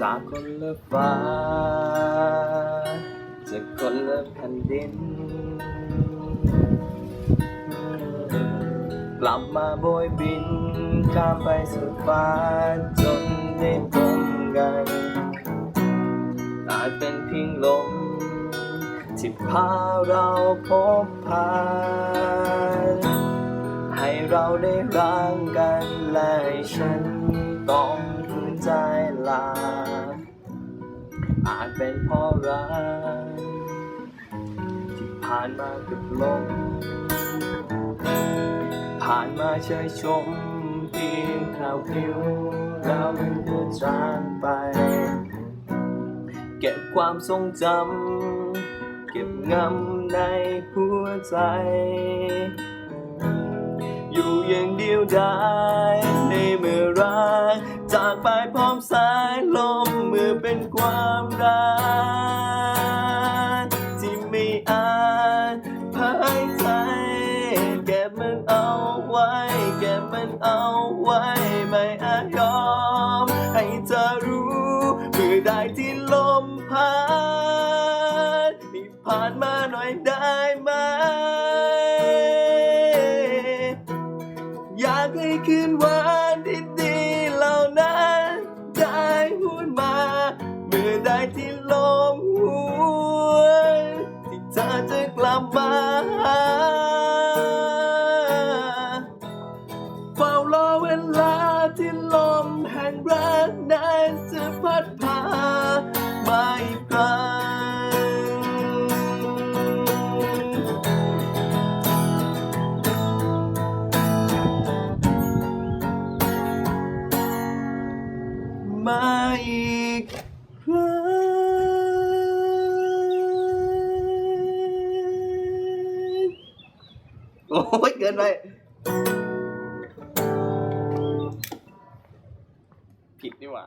จากคนละฟ้าจากคนละแผ่นดิน กลับมาโบยบิน ข้ามไปสุดฟ้าจนได้พบกันอาจเป็นเพียงลมที่พาเราพบผ่านให้เราได้ร่างกันและให้ฉันต้องฝืนใจลา เป็นเพราะรักที่ผ่านมากับลมผ่านมาเชยชมเพียงข่าวพิวแล้วมันก็จางไป เก็บความทรงจำเก็บงำในหัวใจ อยู่อย่างเดียวดายในเมื่อรักจากไปพร้อมสายลมมือเป็นควา มรักที่ไม่อาจพายใจเก็บมันเอาไว้ เก็บมันเอาไว้ ไม่อาจยอม ให้เธอรู้เมื่อใดที่ลมพัดให้ผ่านมาหน่อยได้ไหมอยากให้คืนวัน เมื่อใดที่ลมหวที่เธอจะกลับมาหาเฝ้ารอเวลาที่ลมแห่งรักนั้นจะพัดพามาอีกครั้งมาอีก โอ้ยเกินไป ผิดนี่หว่า